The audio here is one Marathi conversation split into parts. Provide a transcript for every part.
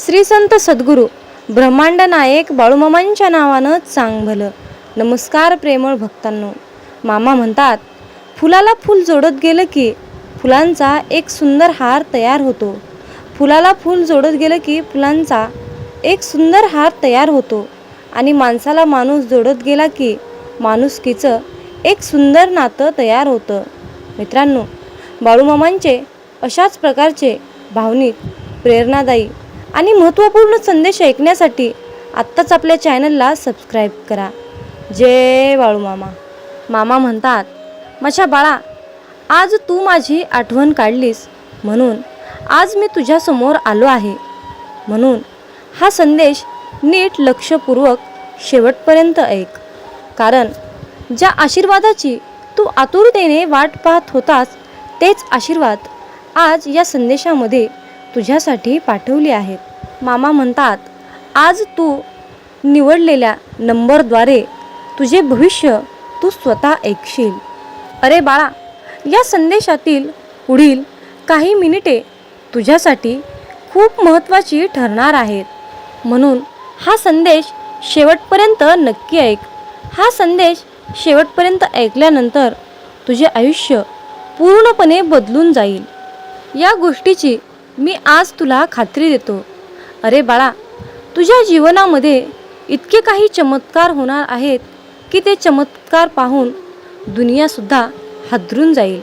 श्री संत सद्गुरू ब्रह्मांड नायक बाळूमामांच्या नावानं चांग भलं नमस्कार प्रेमळ भक्तांनो. मामा म्हणतात फुलाला फूल जोडत गेलं की फुलांचा एक सुंदर हार तयार होतो. फुलाला फूल जोडत गेलं की फुलांचा एक सुंदर हार तयार होतो. आणि माणसाला माणूस जोडत गेला की माणुसकीचं एक सुंदर नातं तयार होतं. मित्रांनो बाळूमामांचे अशाच प्रकारचे भावनिक प्रेरणादायी आणि महत्त्वपूर्ण संदेश ऐकण्यासाठी आत्ताच आपल्या चॅनलला सबस्क्राईब करा. जय बाळूमामा मामा. म्हणतात माझ्या बाळा आज तू माझी आठवण काढलीस. म्हणून आज मी तुझ्यासमोर आलो आहे. म्हणून हा संदेश नीट लक्षपूर्वक शेवटपर्यंत ऐक. कारण ज्या आशीर्वादाची तू आतुरतेने वाट पाहत होतास तेच आशीर्वाद आज या संदेशामध्ये तुझ्यासाठी पाठवले आहेत. मामा म्हणतात आज तू निवडलेल्या नंबरद्वारे तुझे भविष्य तू स्वतः ऐकशील. अरे बाळा या संदेशातील पुढील काही मिनिटे तुझ्यासाठी खूप महत्त्वाची ठरणार आहेत. म्हणून हा संदेश शेवटपर्यंत नक्की ऐक. हा संदेश शेवटपर्यंत ऐकल्यानंतर तुझे आयुष्य पूर्णपणे बदलून जाईल. या गोष्टीची मी आज तुला खात्री देतो. अरे बाळा तुझ्या जीवनामध्ये इतके काही चमत्कार होणार आहेत की ते चमत्कार पाहून दुनियासुद्धा हादरून जाईल.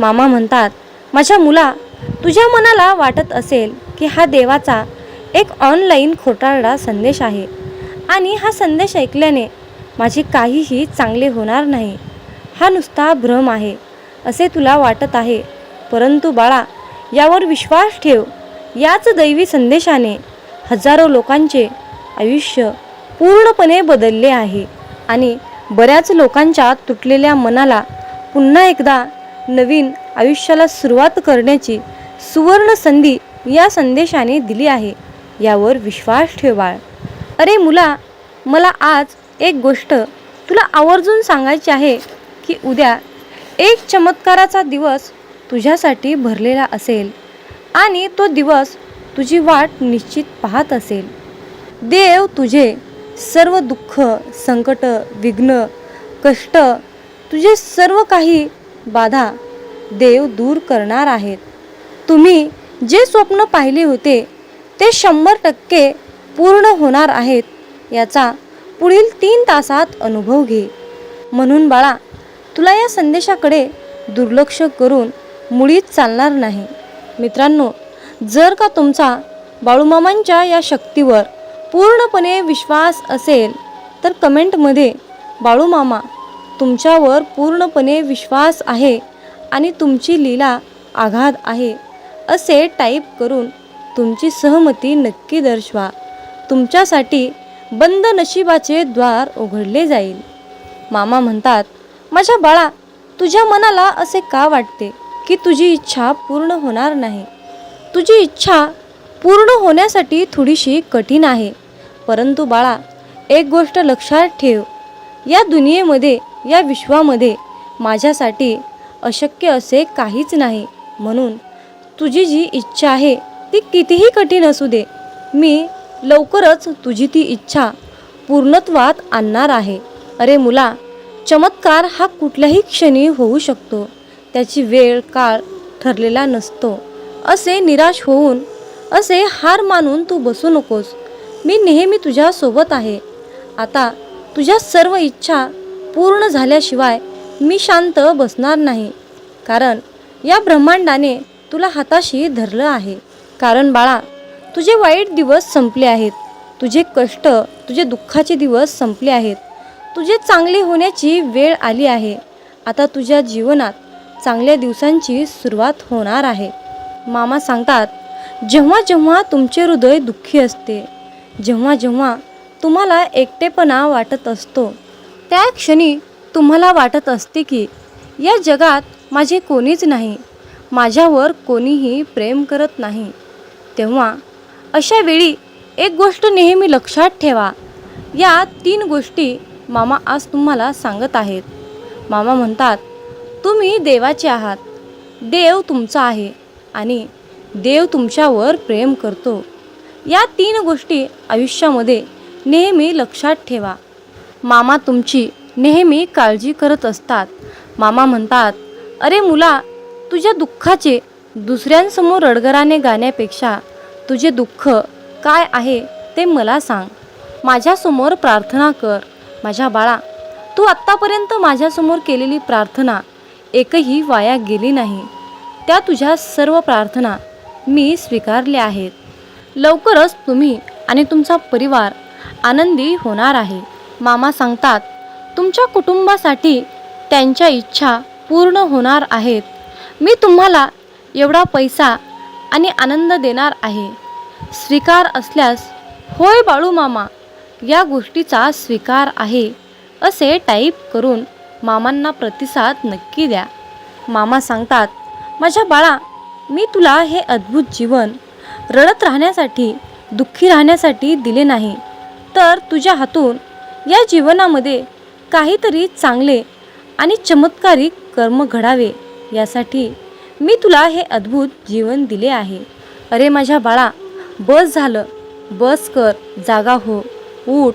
मामा म्हणतात माझ्या मुला तुझ्या मनाला वाटत असेल की हा देवाचा एक ऑनलाईन खोटारडा संदेश आहे आणि हा संदेश ऐकल्याने माझे काहीही चांगले होणार नाही. हा नुसता भ्रम आहे असे तुला वाटत आहे. परंतु बाळा यावर विश्वास ठेव. याच दैवी संदेशाने हजारो लोकांचे आयुष्य पूर्णपणे बदलले आहे. आणि बऱ्याच लोकांच्या तुटलेल्या मनाला पुन्हा एकदा नवीन आयुष्याला सुरुवात करण्याची सुवर्ण संधी या संदेशाने दिली आहे. यावर विश्वास ठेव बाळ. अरे मुला मला आज एक गोष्ट तुला आवर्जून सांगायची आहे की उद्या एक चमत्काराचा दिवस तुझ्यासाठी भरलेला असेल आणि तो दिवस तुझी वाट निश्चित पाहत असेल. देव तुझे सर्व दुःख संकट विघ्न कष्ट तुझे सर्व काही बाधा देव दूर करणार आहेत. तुम्ही जे स्वप्न पाहिले होते ते शंभर टक्के पूर्ण होणार आहेत याचा पुढील तीन तासात अनुभव घे. म्हणून बाळा तुला या संदेशाकडे दुर्लक्ष करून मुळीच चालणार नाही. मित्रांनो जर का तुमचा बाळूमामांच्या या शक्तीवर पूर्णपणे विश्वास असेल तर कमेंटमध्ये बाळूमामा तुमच्यावर पूर्णपणे विश्वास आहे आणि तुमची लीला आघात आहे असे टाईप करून तुमची सहमती नक्की दर्शवा. तुमच्यासाठी बंद नशिबाचे द्वार उघडले जाईल. मामा म्हणतात माझ्या बाळा तुझ्या मनाला असे का वाटते? की तुझी इच्छा पूर्ण होणार नाही. तुझी इच्छा पूर्ण होण्यासाठी थोडीशी कठीण आहे. परंतु बाळा एक गोष्ट लक्षात ठेव. या दुनियेमध्ये या विश्वामध्ये माझ्यासाठी अशक्य असे काहीच नाही. म्हणून तुझी जी इच्छा आहे ती कितीही कठीण असू दे. मी लवकरच तुझी ती इच्छा पूर्णत्वात आणणार आहे. अरे मुला चमत्कार हा कुठल्याही क्षणी होऊ शकतो. त्याची वेळ काळ ठरलेला नसतो. असे निराश होऊन असे हार मानून तू बसू नकोस. मी नेहमी तुझ्यासोबत आहे. आता तुझ्या सर्व इच्छा पूर्ण झाल्याशिवाय मी शांत बसणार नाही. कारण या ब्रह्मांडाने तुला हाताशी धरलं आहे. कारण बाळा तुझे वाईट दिवस संपले आहेत. तुझे कष्ट तुझे दुःखाचे दिवस संपले आहेत. तुझे चांगले होण्याची वेळ आली आहे. आता तुझ्या जीवनात चांगल्या दिवसांची सुरुवात होणार आहे. मामा सांगतात जेव्हा जेव्हा तुमचे हृदय दुःखी असते जेव्हा जेव्हा तुम्हाला एकटेपणा वाटत असतो त्या क्षणी तुम्हाला वाटत असते की या जगात माझे कोणीच नाही माझ्यावर कोणीही प्रेम करत नाही. तेव्हा अशा वेळी एक गोष्ट नेहमी लक्षात ठेवा. या तीन गोष्टी मामा आज तुम्हाला सांगत आहेत. मामा म्हणतात तुम्ही देवाचे आहात. देव तुमचा आहे आणि देव तुमच्यावर प्रेम करतो. या तीन गोष्टी आयुष्यामध्ये नेहमी लक्षात ठेवा. मामा तुमची नेहमी काळजी करत असतात. मामा म्हणतात अरे मुला तुझ्या दुःखाचे दुसऱ्यांसमोर रडगराने गाण्यापेक्षा तुझे दुःख काय आहे ते मला सांग. माझ्यासमोर प्रार्थना कर. माझ्या बाळा तू आत्तापर्यंत माझ्यासमोर केलेली प्रार्थना एकही वाया गेली नाही. त्या तुझ्या सर्व प्रार्थना मी स्वीकारल्या आहेत. लवकरच तुम्ही आणि तुमचा परिवार आनंदी होणार आहे. मामा सांगतात तुमच्या कुटुंबासाठी त्यांच्या इच्छा पूर्ण होणार आहेत. मी तुम्हाला एवढा पैसा आणि आनंद देणार आहे. स्वीकार असल्यास होय बाळू मामा या गोष्टीचा स्वीकार आहे असे टाईप करून मामांना प्रतिसाद नक्की द्या. मामा सांगतात माझ्या बाळा मी तुला हे अद्भुत जीवन रडत राहण्यासाठी दुःखी राहण्यासाठी दिले नाही. तर तुझ्या हातून या जीवनामध्ये काहीतरी चांगले आणि चमत्कारिक कर्म घडावे. यासाठी मी तुला हे अद्भुत जीवन दिले आहे. अरे माझ्या बाळा बस झालं. बस कर जागा हो. उठ.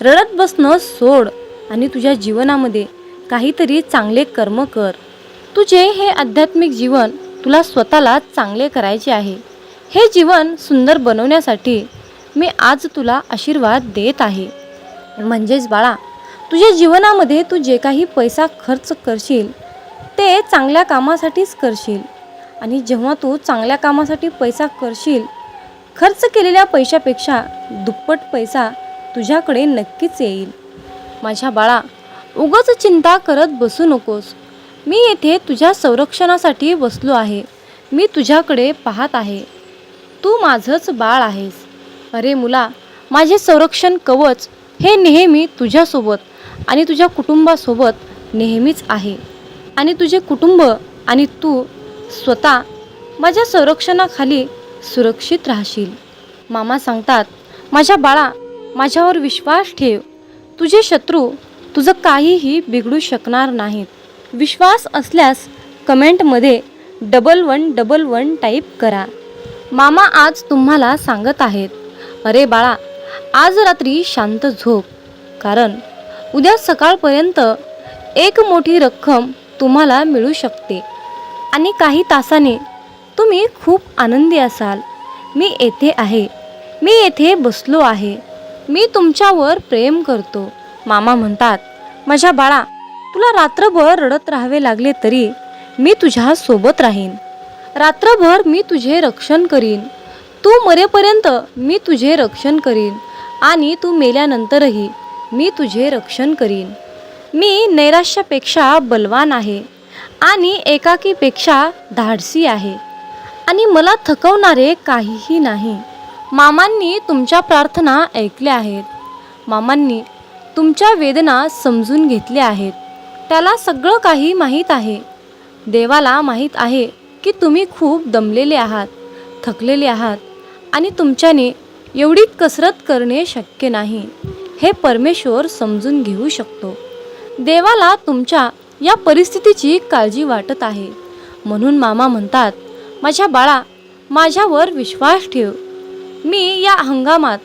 रडत बसणं सोड आणि तुझ्या जीवनामध्ये काहीतरी चांगले कर्म कर. तुझे हे आध्यात्मिक जीवन तुला स्वतःला चांगले करायचे आहे. हे जीवन सुंदर बनवण्यासाठी मी आज तुला आशीर्वाद देत आहे. म्हणजेच बाळा तुझ्या जीवनामध्ये तू जे काही पैसा खर्च करशील ते चांगल्या कामासाठीच करशील. आणि जेव्हा तू चांगल्या कामासाठी पैसा करशील खर्च केलेल्या पैशापेक्षा दुप्पट पैसा तुझ्याकडे नक्कीच येईल. माझ्या बाळा उगाच चिंता करत बसू नकोस. मी येथे तुझ्या संरक्षणासाठी बसलो आहे. मी तुझ्याकडे पाहत आहे. तू माझंच बाळ आहेस. अरे मुला माझे संरक्षण कवच हे नेहमी तुझ्यासोबत आणि तुझ्या कुटुंबासोबत नेहमीच आहे. आणि तुझे कुटुंब आणि तू स्वतः माझ्या संरक्षणाखाली सुरक्षित राहशील. मामा सांगतात माझ्या बाळा माझ्यावर विश्वास ठेव. तुझे शत्रू तुझं काहीही बिघडू शकणार नाहीत. विश्वास असल्यास कमेंटमध्ये double one double one type करा. मामा आज तुम्हाला सांगत आहेत अरे बाळा आज रात्री शांत झोप. कारण उद्या सकाळपर्यंत एक मोठी रक्कम तुम्हाला मिळू शकते. आणि काही तासाने तुम्ही खूप आनंदी असाल. मी येथे आहे. मी येथे बसलो आहे. मी तुमच्यावर प्रेम करतो. मामा म्हणतात माझ्या बाळा तुला रात्रभर रडत राहावे लागले तरी मी तुझ्या सोबत राहीन. रात्रभर मी तुझे रक्षण करीन. तू मरेपर्यंत मी तुझे रक्षण करीन आणि तू मेल्यानंतरही मी तुझे रक्षण करीन. मी नैराश्यापेक्षा बलवान आहे आणि एकाकीपेक्षा धाडसी आहे आणि मला थकवणारे काहीही नाही. मामांनी तुमच्या प्रार्थना ऐकल्या आहेत. मामांनी तुमच्या वेदना समजून घेतल्या आहेत. त्याला सगळं काही माहीत आहे. देवाला माहीत आहे की तुम्ही खूप दमलेले आहात थकलेले आहात आणि तुमच्याने एवढी कसरत करणे शक्य नाही. हे परमेश्वर समजून घेऊ शकतो. देवाला तुमच्या या परिस्थितीची काळजी वाटत आहे. म्हणून मामा म्हणतात माझ्या बाळा माझ्यावर विश्वास ठेव. मी या हंगामात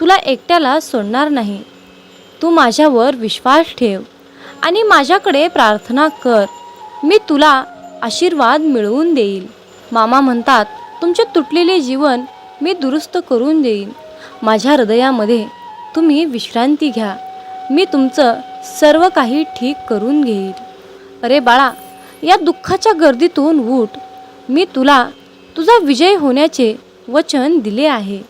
तुला एकट्याला सोडणार नाही. तू माझ्यावर विश्वास ठेव आणि माझ्याकडे प्रार्थना कर. मी तुला आशीर्वाद मिळवून देईल. मामा म्हणतात तुमचे तुटलेले जीवन मी दुरुस्त करून देईन. माझ्या हृदयामध्ये तुम्ही विश्रांती घ्या. मी तुमचं सर्व काही ठीक करून घेईल. अरे बाळा या दुःखाच्या गर्दीतून उठ. मी तुला तुझा विजय होण्याचे वचन दिले आहे.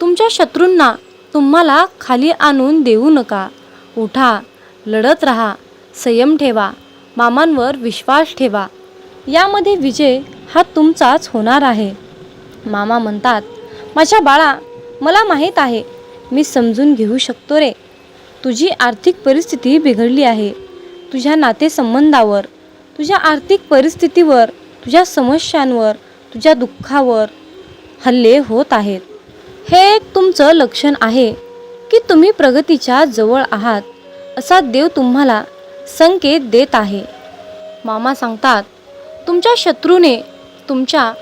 तुमच्या शत्रूंना तुम्हाला खाली आणून देऊ नका. उठा लढत राहा संयम ठेवा मामांवर विश्वास ठेवा. यामध्ये विजय हा तुमचाच होणार आहे. मामा म्हणतात माझ्या बाळा मला माहीत आहे मी समजून घेऊ शकतो रे. तुझी आर्थिक परिस्थिती बिघडली आहे. तुझ्या नातेसंबंधावर तुझ्या आर्थिक परिस्थितीवर तुझ्या समस्यांवर तुझ्या दुःखावर हल्ले होत आहेत. हे एक तुमचं लक्षण आहे की तुम्ही प्रगतीच्या जवळ आहात असा देव तुम्हाला संकेत देत आहे. मामा सांगतात तुमच्या शत्रूने तुमच्या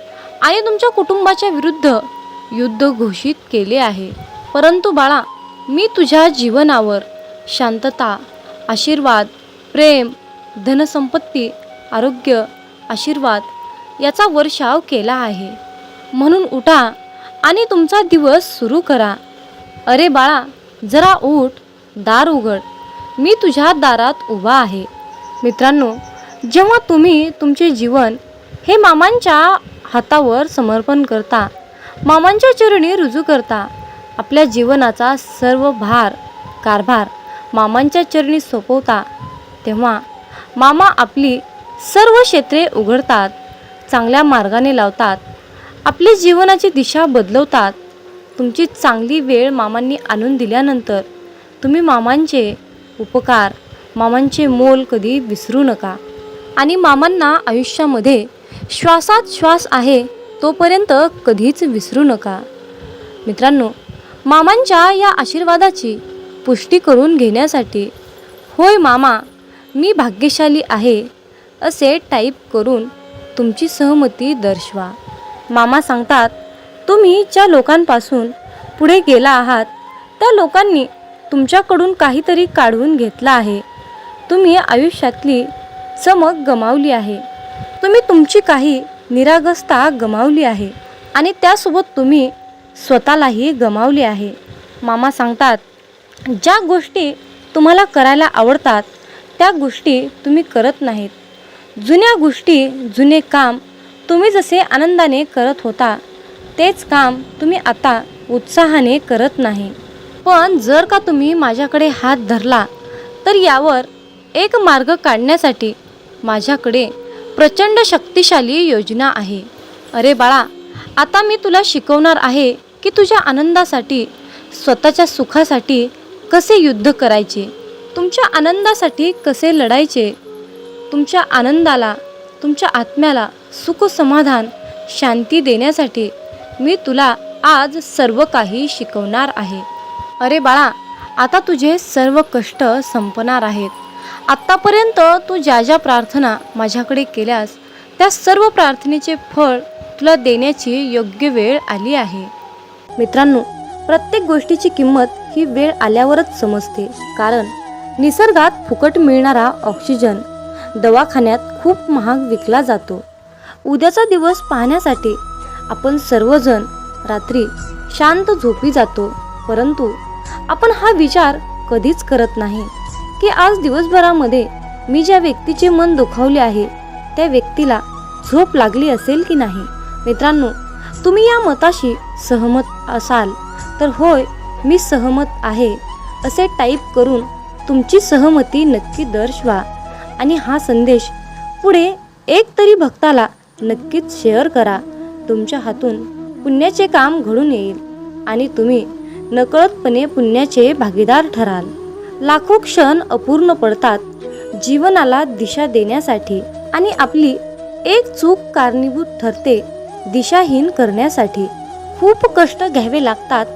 आणि तुमच्या कुटुंबाच्या विरुद्ध युद्ध घोषित केले आहे. परंतु बाळा मी तुझ्या जीवनावर शांतता आशीर्वाद प्रेम धनसंपत्ती आरोग्य आशीर्वाद याचा वर्षाव केला आहे. म्हणून उठा आणि तुमचा दिवस सुरू करा. अरे बाळा जरा उठ दार उघड. मी तुझ्या दारात उभा आहे. मित्रांनो जेव्हा तुम्ही तुमचे जीवन हे मामांच्या हातावर समर्पण करता मामांच्या चरणी रुजू करता आपल्या जीवनाचा सर्व भार कारभार मामांच्या चरणी सोपवता तेव्हा मामा आपली सर्व क्षेत्रे उघडतात चांगल्या मार्गाने लावतात आपली जीवनाची दिशा बदलवतात. तुमची चांगली वेळ मामांनी आणून दिल्यानंतर तुम्ही मामांचे उपकार मामांचे मोल कधी विसरू नका. आणि मामांना आयुष्यामध्ये श्वासात श्वास आहे तोपर्यंत कधीच विसरू नका. मित्रांनो मामांच्या या आशीर्वादाची पुष्टी करून घेण्यासाठी होय मामा मी भाग्यशाली आहे असे टाईप करून तुमची सहमती दर्शवा. मामा सांगतात तुम्ही ज्या लोकांपासून पुढे गेला आहात त्या लोकांनी तुमच्याकडून काहीतरी काढून घेतलं आहे. तुम्ही आयुष्यातली चमक गमावली आहे. तुम्ही तुमची काही निरागसता गमावली आहे आणि त्यासोबत तुम्ही स्वतःलाही गमावली आहे. मामा सांगतात ज्या गोष्टी तुम्हाला करायला आवडतात त्या गोष्टी तुम्ही करत नाहीत. जुन्या गोष्टी जुने काम तुम्ही जसे आनंदाने करत होता तेच काम तुम्ही आता उत्साहाने करत नाही. पण जर का तुम्ही माझ्याकडे हात धरला तर यावर एक मार्ग काढण्यासाठी माझ्याकडे प्रचंड शक्तिशाली योजना आहे. अरे बाळा आता मी तुला शिकवणार आहे की तुझ्या आनंदासाठी स्वतःच्या सुखासाठी कसे युद्ध करायचे तुमच्या आनंदासाठी कसे लढायचे तुमच्या आनंदाला तुमच्या आत्म्याला सुख समाधान शांती देण्यासाठी मी तुला आज सर्व काही शिकवणार आहे. अरे बाळा आता तुझे सर्व कष्ट संपणार आहेत. आत्तापर्यंत तू ज्या ज्या प्रार्थना माझ्याकडे केल्यास त्या सर्व प्रार्थनेचे फळ तुला देण्याची योग्य वेळ आली आहे. मित्रांनो प्रत्येक गोष्टीची किंमत ही वेळ आल्यावरच समजते कारण निसर्गात फुकट मिळणारा ऑक्सिजन दवाखान्यात खूप महाग विकला जातो. उद्याचा दिवस पाहण्यासाठी आपण सर्वजण रात्री शांत झोपी जातो. परंतु आपण हा विचार कधीच करत नाही की आज दिवसभरामध्ये मी ज्या व्यक्तीचे मन दुखावले आहे त्या व्यक्तीला झोप लागली असेल की नाही? मित्रांनो तुम्ही या मताशी सहमत असाल तर होय मी सहमत आहे. असे टाईप करून तुमची सहमती नक्की दर्शवा आणि हा संदेश पुढे एक तरी भक्ताला नक्कीच शेअर करा. तुमच्या हातून पुण्याचे काम घडून येईल आणि तुम्ही नकळतपणे पुण्याचे भागीदार ठराल. लाखो क्षण अपूर्ण पडतात जीवनाला दिशा देण्यासाठी आणि आपली एक चूक कारणीभूत ठरते दिशाहीन करण्यासाठी. खूप कष्ट घ्यावे लागतात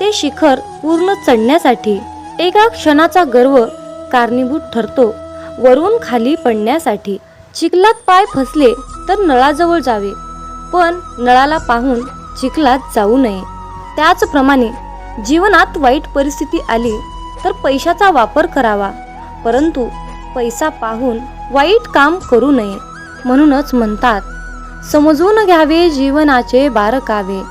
ते शिखर पूर्ण चढण्यासाठी. एका क्षणाचा गर्व कारणीभूत ठरतो वरून खाली पडण्यासाठी. चिखलात पाय फसले तर नळाजवळ जावे. पण नळाला पाहून चिखलात जाऊ नये. त्याचप्रमाणे जीवनात वाईट परिस्थिती आली तर पैशाचा वापर करावा. परंतु पैसा पाहून वाईट काम करू नये म्हणूनच म्हणतात समजून घ्यावे जीवनाचे बारकावे.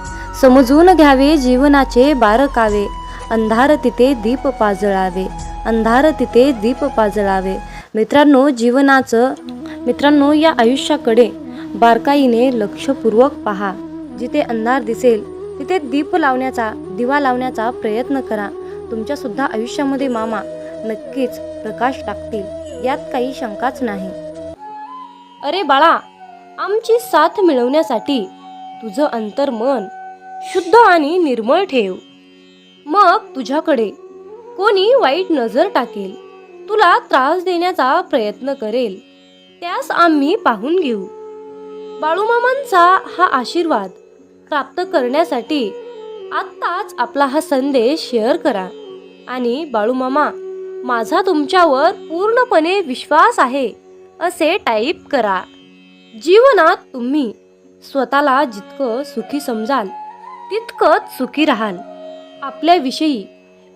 समजून घ्यावे जीवनाचे बारकावे. अंधार तिथे दीप पाजळावे. अंधार तिथे दीप पाजळावे. मित्रांनो जीवनाचं मित्रांनो या आयुष्याकडे बारकाईने लक्षपूर्वक पहा. जिथे अंधार दिसेल तिथे दीप लावण्याचा दिवा लावण्याचा प्रयत्न करा. तुमच्यासुद्धा आयुष्यामध्ये मामा नक्कीच प्रकाश टाकतील. यात काही शंकाच नाही. अरे बाळा आमची साथ मिळवण्यासाठी तुझं अंतर्मन शुद्ध आणि निर्मळ ठेव. मग तुझ्याकडे कोणी वाईट नजर टाकेल तुला त्रास देण्याचा प्रयत्न करेल त्यास आम्ही पाहून घेऊ. बाळूमामांचा हा आशीर्वाद प्राप्त करण्यासाठी आत्ताच आपला हा संदेश शेअर करा. आणि बाळूमामा माझा तुमच्यावर पूर्णपणे विश्वास आहे असे टाईप करा. जीवनात तुम्ही स्वतःला जितकं सुखी समजाल तितकंच सुखी राहाल. आपल्याविषयी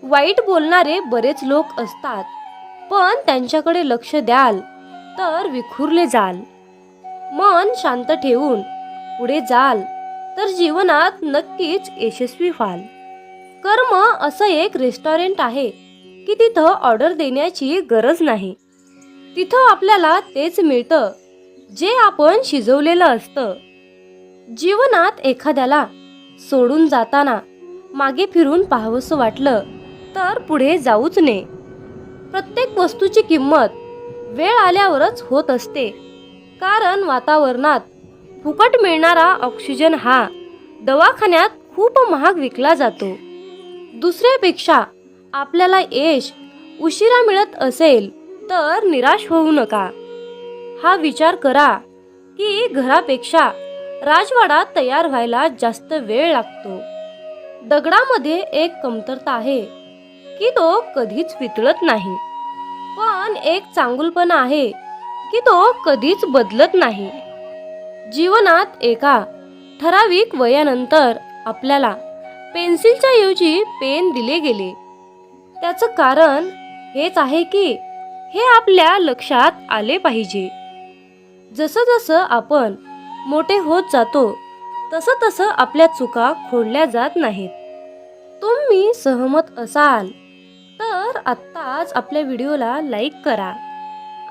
वाईट बोलणारे बरेच लोक असतात पण त्यांच्याकडे लक्ष द्याल तर विखुरले जाल. मन शांत ठेवून पुढे जाल तर जीवनात नक्कीच यशस्वी व्हाल. कर्म असं एक रेस्टॉरंट आहे की तिथं ऑर्डर देण्याची गरज नाही. तिथं आपल्याला तेच मिळतं जे आपण शिजवलेलं असतं. जीवनात एखाद्याला सोडून जाताना मागे फिरून पाहावंसं वाटलं तर पुढे जाऊच नये. प्रत्येक वस्तूची किंमत वेळ आल्यावरच होत असते. कारण वातावरणात फुकट मिळणारा ऑक्सिजन हा दवाखान्यात खूप महाग विकला जातो. दुसऱ्यापेक्षा आपल्याला यश उशिरा मिळत असेल तर निराश होऊ नका. हा विचार करा की घरापेक्षा राजवाडा तयार व्हायला जास्त वेळ लागतो. दगडामध्ये एक कमतरता आहे की तो कधीच वितळत नाही. पण एक चांगुलपणा आहे की तो कधीच बदलत नाही. जीवनात एका ठराविक वयानंतर आपल्याला पेन्सिलच्या ऐवजी पेन दिले गेले. त्याचं कारण हेच आहे की हे आपल्या लक्षात आले पाहिजे. जसं जसं आपण मोठे होत जातो तसं तसं आपल्या चुका खोडल्या जात नाहीत. तुम्ही सहमत असाल तर आत्ताच आपल्या व्हिडिओला लाईक करा.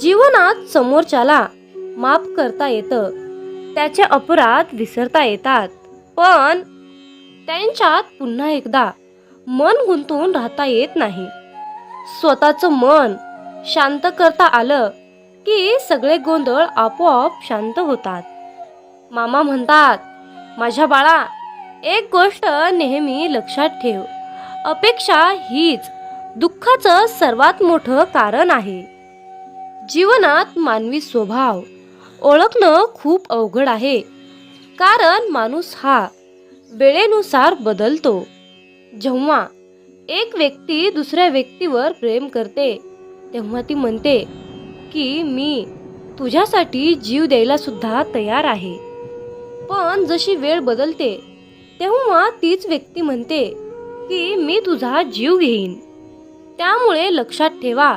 जीवनात समोरच्याला माफ करता येतं. त्याचे अपराध विसरता येतात. पण त्यांच्यात पुन्हा एकदा मन गुंतवून राहता येत नाही. स्वतःचं मन शांत करता आलं की सगळे गोंधळ आपोआप शांत होतात. मामा म्हणतात माझ्या बाळा एक गोष्ट नेहमी लक्षात ठेव. अपेक्षा हीच दुःखाचं सर्वात मोठं कारण आहे. जीवनात मानवी स्वभाव ओळखणं खूप अवघड आहे. कारण माणूस हा वेळेनुसार बदलतो. जेव्हा एक व्यक्ती दुसऱ्या व्यक्तीवर प्रेम करते तेव्हा ती म्हणते की मी तुझ्यासाठी जीव द्यायला सुद्धा तयार आहे. पण जशी वेळ बदलते तेव्हा तीच व्यक्ती म्हणते की मी तुझा जीव घेईन. त्यामुळे लक्षात ठेवा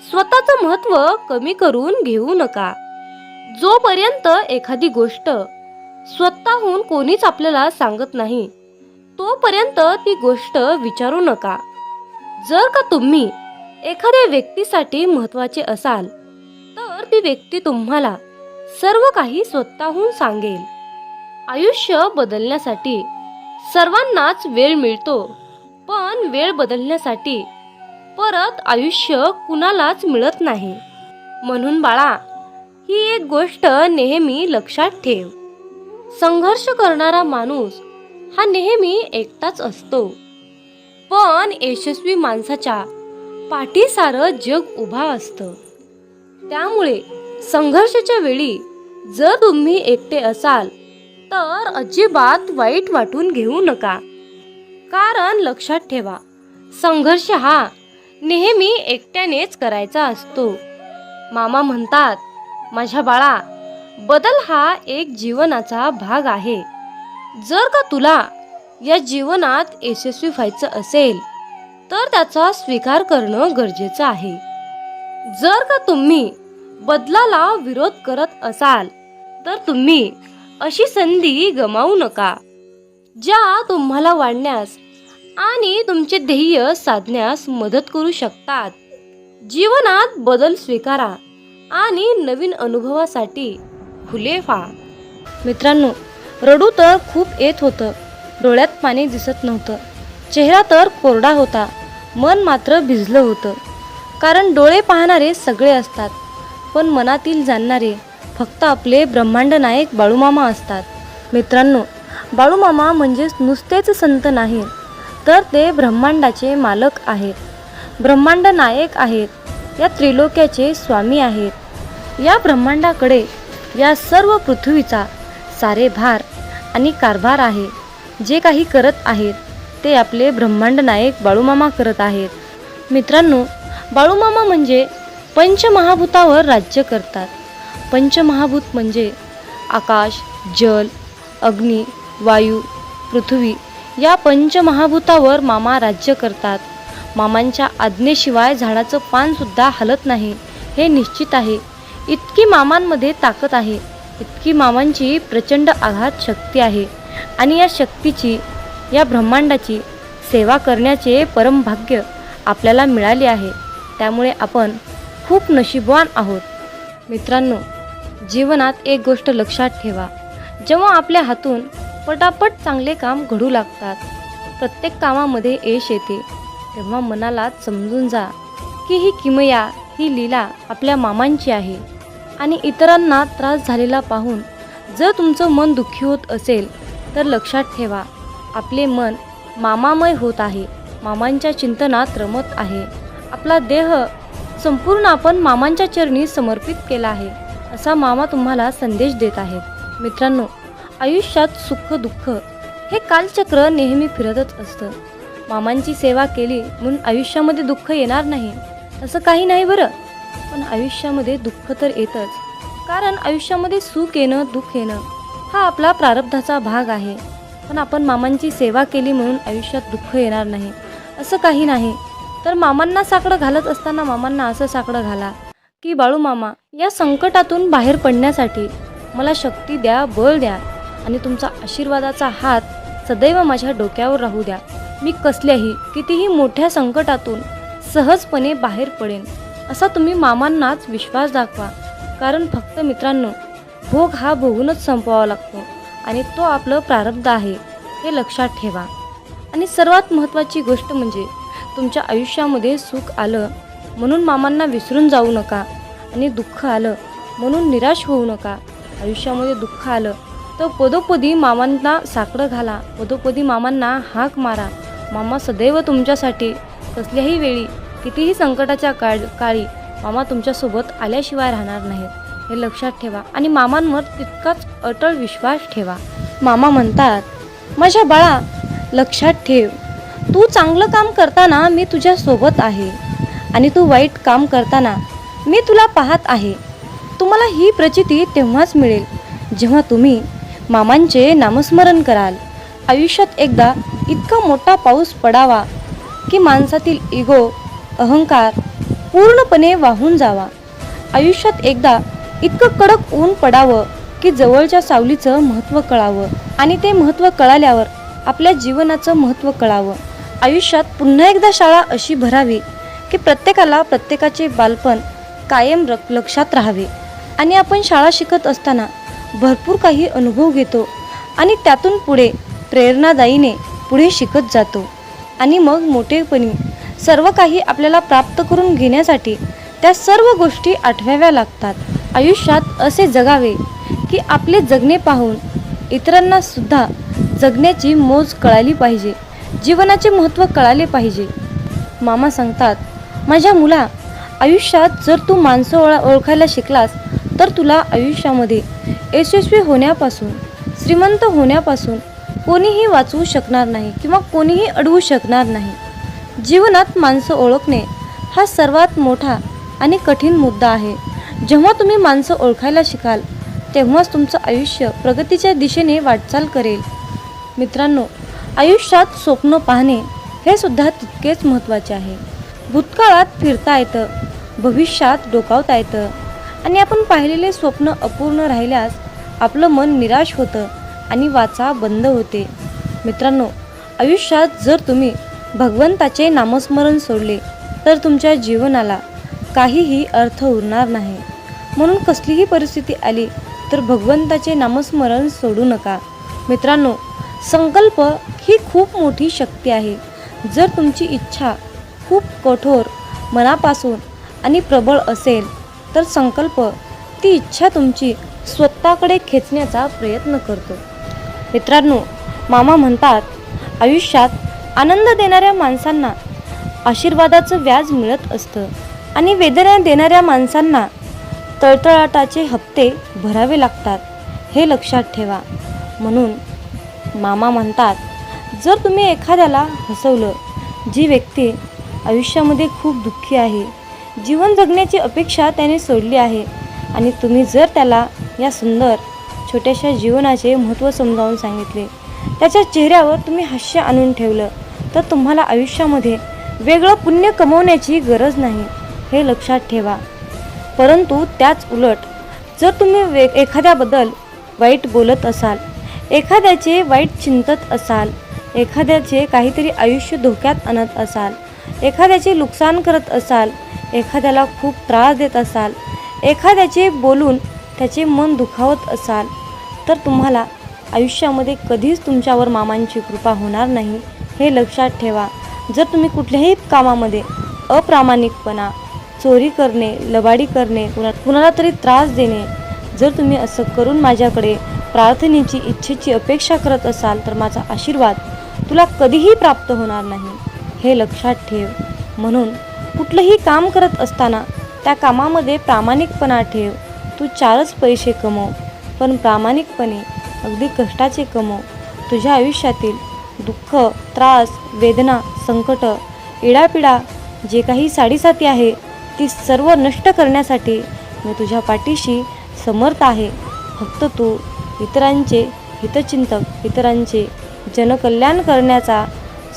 स्वतःचं महत्त्व कमी करून घेऊ नका. जोपर्यंत एखादी गोष्ट स्वतःहून कोणीच आपल्याला सांगत नाही तोपर्यंत ती गोष्ट विचारू नका. जर का तुम्ही एखाद्या व्यक्तीसाठी महत्त्वाचे असाल तर ती व्यक्ती तुम्हाला सर्व काही स्वतःहून सांगेल. आयुष्य बदलण्यासाठी सर्वांनाच वेळ मिळतो पण वेळ बदलण्यासाठी परत आयुष्य कुणालाच मिळत नाही. म्हणून बाळा ही एक गोष्ट नेहमी लक्षात ठेव. संघर्ष करणारा माणूस हा नेहमी एकटाच असतो. पण यशस्वी माणसाच्या पाठीसारं जग उभा असतं. त्यामुळे संघर्षाच्या वेळी जर तुम्ही एकटे असाल तर अजिबात वाईट वाटून घेऊ नका. कारण लक्षात ठेवा संघर्ष हा नेहमी एकट्यानेच करायचा असतो. मामा म्हणतात माझ्या बाळा बदल हा एक जीवनाचा भाग आहे. जर का तुला या जीवनात यशस्वी व्हायचं असेल तर त्याचा स्वीकार करणं गरजेचं आहे. जर का तुम्ही बदलाला विरोध करत असाल तर तुम्ही अशी संधी गमावू नका ज्या तुम्हाला वाढण्यास आणि तुमचे ध्येय साधण्यास मदत करू शकतात. जीवनात बदल स्वीकारा आणि नवीन अनुभवासाठी खुले व्हा. मित्रांनो रडू तर खूप येत होतं. डोळ्यात पाणी दिसत नव्हतं. चेहरा तर कोरडा होता. मन मात्र भिजलं होतं. कारण डोळे पाहणारे सगळे असतात. पण मनातील जाणणारे फक्त आपले ब्रह्मांड नायक बाळूमामा असतात. मित्रांनो बाळूमामा म्हणजेच नुसतेच संत नाही. तर ते ब्रह्मांडाचे मालक आहेत. ब्रह्मांड नायक आहेत. या त्रिलोक्याचे स्वामी आहेत. या ब्रह्मांडाकडे या सर्व पृथ्वीचा सारे भार आणि कारभार आहे. जे काही करत आहेत ते आपले ब्रह्मांड नायक बाळूमामा करत आहेत. मित्रांनो बाळूमामा म्हणजे पंचमहाभूतावर राज्य करतात. पंचमहाभूत म्हणजे आकाश जल अग्नी वायू पृथ्वी या पंचमहाभूतावर मामा राज्य करतात. मामांच्या आज्ञेशिवाय झाडाचं पानसुद्धा हलत नाही. हे निश्चित आहे. इतकी मामांमध्ये ताकद आहे. इतकी मामांची प्रचंड आघात शक्ती आहे. आणि या शक्तीची या ब्रह्मांडाची सेवा करण्याचे परमभाग्य आपल्याला मिळाले आहे. त्यामुळे आपण खूप नशीबवान आहोत. मित्रांनो जीवनात एक गोष्ट लक्षात ठेवा. जेव्हा आपल्या हातून पटापट चांगले काम घडू लागतात. प्रत्येक कामामध्ये यश येते. तेव्हा मनाला समजून जा की ही किमया ही लीला आपल्या मामांची आहे आणि इतरांना त्रास झालेला पाहून जर तुमचं मन दुःखी होत असेल तर लक्षात ठेवा आपले मन मामामय होत आहे मामांच्या चिंतनात रमत आहे. आपला देह संपूर्ण आपण मामांच्या चरणी समर्पित केला आहे असा मामा तुम्हाला संदेश देत आहेत. मित्रांनो आयुष्यात सुख दुःख हे कालचक्र नेहमी फिरतच असतं. मामांची सेवा केली म्हणून आयुष्यामध्ये दुःख येणार नाही असं काही नाही बरं. पण आयुष्यामध्ये दुःख तर येतच. कारण आयुष्यामध्ये सुख येणं दुःख येणं हा आपला प्रारब्धाचा भाग आहे. पण आपण मामांची सेवा केली म्हणून आयुष्यात दुःख येणार नाही असं काही नाही. तर मामांना साकडं घालत असताना मामांना असं साकडं घाला की बाळू मामा या संकटातून बाहेर पडण्यासाठी मला शक्ती द्या बळ द्या. आणि तुमचा आशीर्वादाचा हात सदैव माझ्या डोक्यावर राहू द्या. मी कसल्याही कितीही मोठ्या संकटातून सहजपणे बाहेर पडेन असा तुम्ही मामांनाच विश्वास दाखवा. कारण फक्त मित्रांनो भोग हा भोगूनच संपवावा लागतो आणि तो आपलं प्रारब्ध आहे हे लक्षात ठेवा. आणि सर्वात महत्त्वाची गोष्ट म्हणजे तुमच्या आयुष्यामध्ये सुख आलं म्हणून मामांना विसरून जाऊ नका आणि दुःख आलं म्हणून निराश होऊ नका. आयुष्यामध्ये दुःख आलं तर पदोपदी मामांना साकडं घाला. पदोपदी मामांना हाक मारा. मामा सदैव तुमच्यासाठी. कसल्याही वेळी कितीही संकटाच्या काळ काळी मामा तुमच्यासोबत आल्याशिवाय राहणार नाहीत. हे लक्षात ठेवा आणि मामांवर तितकाच अटळ विश्वास ठेवा. मामा म्हणतात माझ्या बाळा लक्षात ठेव. तू चांगलं काम करताना मी तुझ्यासोबत आहे आणि तू वाईट काम करताना मी तुला पाहत आहे. तुम्हाला ही प्रचिती तेव्हाच मिळेल जेव्हा तुम्ही मामांचे नामस्मरण कराल. आयुष्यात एकदा इतका मोठा पाऊस पडावा की माणसातील इगो अहंकार पूर्णपणे वाहून जावा. आयुष्यात एकदा इतकं कडक ऊन पडावं की जवळच्या सावलीचं महत्त्व कळावं आणि ते महत्त्व कळाल्यावर आपल्या जीवनाचं महत्त्व कळावं. आयुष्यात पुन्हा एकदा शाळा अशी भरावी की प्रत्येकाला प्रत्येकाचे बालपण कायम र लक्षात राहावे. आणि आपण शाळा शिकत असताना भरपूर काही अनुभव घेतो आणि त्यातून पुढे प्रेरणादायीने पुढे शिकत जातो. आणि मग मोठेपणी सर्व काही आपल्याला प्राप्त करून घेण्यासाठी त्या सर्व गोष्टी आठवाव्या लागतात. आयुष्यात असे जगावे की आपले जगणे पाहून इतरांना सुद्धा जगण्याची मोज कळाली पाहिजे जीवनाचे महत्त्व कळाले पाहिजे. मामा सांगतात माझ्या मुला आयुष्यात जर तू माणसं ओळा ओळखायला शिकलास तर तुला आयुष्यामध्ये यशस्वी होण्यापासून श्रीमंत होण्यापासून कोणीही वाचवू शकणार नाही किंवा कोणीही अडवू शकणार नाही. जीवनात माणसं ओळखणे हा सर्वात मोठा आणि कठीण मुद्दा आहे. जेव्हा तुम्ही माणसं ओळखायला शिकाल तेव्हाच तुमचं आयुष्य प्रगतीच्या दिशेने वाटचाल करेल. मित्रांनो आयुष्यात स्वप्न पाहणे हे सुद्धा तितकेच महत्त्वाचे आहे. भूतकाळात फिरता येतं भविष्यात डोकावता येतं. आणि आपण पाहिलेले स्वप्न अपूर्ण राहिल्यास आपलं मन निराश होतं आणि वाचा बंद होते. मित्रांनो आयुष्यात जर तुम्ही भगवंताचे नामस्मरण सोडले तर तुमच्या जीवनाला काहीही अर्थ उरणार नाही. म्हणून कसलीही परिस्थिती आली तर भगवंताचे नामस्मरण सोडू नका. मित्रांनो संकल्प ही खूप मोठी शक्ती आहे. जर तुमची इच्छा खूप कठोर मनापासून आणि प्रबळ असेल तर संकल्प ती इच्छा तुमची स्वतःकडे खेचण्याचा प्रयत्न करतो. मित्रांनो मामा म्हणतात आयुष्यात आनंद देणाऱ्या माणसांना आशीर्वादाचं व्याज मिळत असतं आणि वेदना देणाऱ्या माणसांना तळतळाटाचे हप्ते भरावे लागतात हे लक्षात ठेवा. म्हणून मामा म्हणतात जर तुम्ही एखाद्याला हसवलं जी व्यक्ती आयुष्यामध्ये खूप दुःखी आहे जीवन जगण्याची अपेक्षा त्याने सोडली आहे. आणि तुम्ही जर त्याला या सुंदर छोट्याशा जीवनाचे महत्त्व समजावून सांगितले त्याच्या चेहऱ्यावर तुम्ही हास्य आणून ठेवलं तर तुम्हाला आयुष्यामध्ये वेगळं पुण्य कमवण्याची गरज नाही हे लक्षात ठेवा. परंतु त्याच उलट जर तुम्ही वे एखाद्याबद्दल वाईट बोलत असाल एखाद्याचे वाईट चिंतत असाल एखाद्याचे काहीतरी आयुष्य धोक्यात आणत असाल एखाद्याचे नुकसान करत असाल एखाद्याला खूप त्रास देत असाल एखाद्याचे बोलून त्याचे मन दुखावत असाल तर तुम्हाला आयुष्यामध्ये कधीच तुमच्यावर मामांची कृपा होणार नाही हे लक्षात ठेवा. जर तुम्ही कुठल्याही कामामध्ये अप्रामाणिकपणा चोरी करणे लबाडी करणे कुणा कुणाला तरी त्रास देणे जर तुम्ही असं करून माझ्याकडे प्रार्थनेची इच्छेची अपेक्षा करत असाल तर माझा आशीर्वाद तुला कधीही प्राप्त होणार नाही हे लक्षात ठेव. म्हणून कुठलंही काम करत असताना त्या कामामध्ये प्रामाणिकपणा ठेव. तू चारच पैसे कमव पण प्रामाणिकपणे अगदी कष्टाचे कमव. तुझ्या आयुष्यातील दुःख त्रास वेदना संकट इडापिडा जे काही साडेसाती आहे ती सर्व नष्ट करण्यासाठी मी तुझ्या पाठीशी समर्थ आहे. फक्त तू इतरांचे हितचिंतक इतरांचे जनकल्याण करण्याचा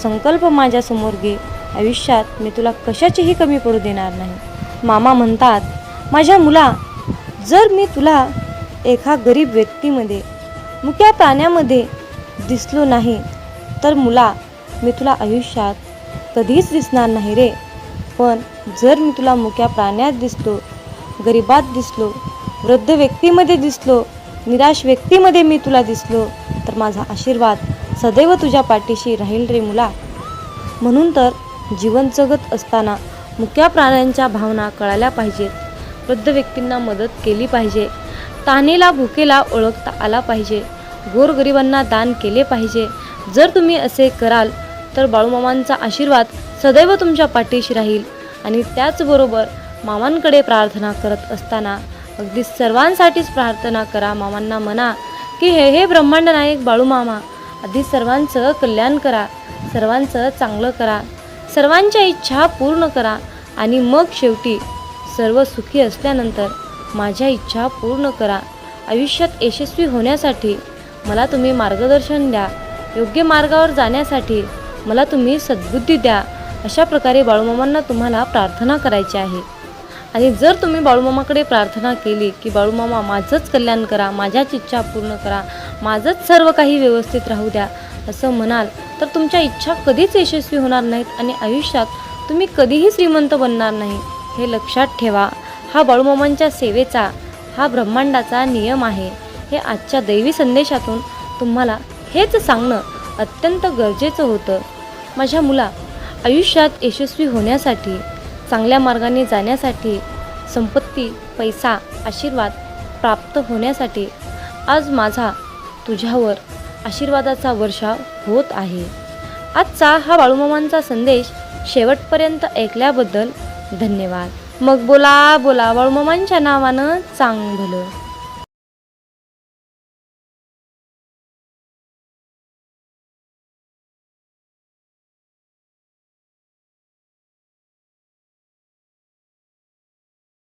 संकल्प माझ्यासमोर घे. आयुष्यात मी तुला कशाचीही कमी पडू देणार नाही. मामा म्हणतात माझ्या मुला जर मी तुला एका गरीब व्यक्तीमध्ये मुक्या प्राण्यामध्ये दिसलो नाही तर मुला मी तुला आयुष्यात कधीच दिसणार नाही रे. पण जर मी तुला मुक्या प्राण्यात दिसलो गरिबात दिसलो वृद्ध व्यक्तीमध्ये दिसलो निराश व्यक्तीमध्ये मी तुला दिसलो तर माझा आशीर्वाद सदैव तुझ्या पाठीशी राहील रे मुला. म्हणून तर जीवन जगत असताना मुक्या प्राण्यांच्या भावना कळाल्या पाहिजेत वृद्ध व्यक्तींना मदत केली पाहिजे. तानेला भुकेला ओळखता आला पाहिजे. गोरगरिबांना दान केले पाहिजे. जर तुम्ही असे कराल तर बाळूमामांचा आशीर्वाद सदैव तुमच्या पाठीशी राहील आणि त्याचबरोबर मामांकडे प्रार्थना करत असताना अगदी सर्वांसाठीच प्रार्थना करा. मामांना म्हणा की हे हे ब्रह्मांड नायक बाळूमामा आधी सर्वांचं कल्याण करा सर्वांचं चांगलं करा. सर्वांच्या इच्छा पूर्ण करा आणि मग शेवटी सर्व सुखी असल्यानंतर माझ्या इच्छा पूर्ण करा. आयुष्यात यशस्वी होण्यासाठी मला तुम्ही मार्गदर्शन द्या. योग्य मार्गावर जाण्यासाठी मला तुम्ही सद्बुद्धी द्या. अशा प्रकारे बाळूमामांना तुम्हाला प्रार्थना करायची आहे. आणि जर तुम्ही बाळूमामाकडे प्रार्थना केली की बाळूमामा माझंच कल्याण करा माझ्याच इच्छा पूर्ण करा माझंच सर्व काही व्यवस्थित राहू द्या असं म्हणाल तर तुमच्या इच्छा कधीच यशस्वी होणार नाहीत आणि आयुष्यात तुम्ही कधीही श्रीमंत बनणार नाही. हे लक्षात ठेवा हा बाळूमामांच्या सेवेचा हा ब्रह्मांडाचा नियम आहे. हे आजच्या दैवी संदेशातून तुम्हाला हेच सांगणं अत्यंत गरजेचं होतं. माझ्या मुला आयुष्यात यशस्वी होण्यासाठी चांगल्या मार्गाने जाण्यासाठी संपत्ती पैसा आशीर्वाद प्राप्त होण्यासाठी आज माझा तुझ्यावर आशीर्वादाचा वर्षाव होत आहे. आजचा हा बाळूमामांचा संदेश शेवटपर्यंत ऐकल्याबद्दल धन्यवाद. मग बोला बोला बाळूमामांच्या नावानं चांग भलं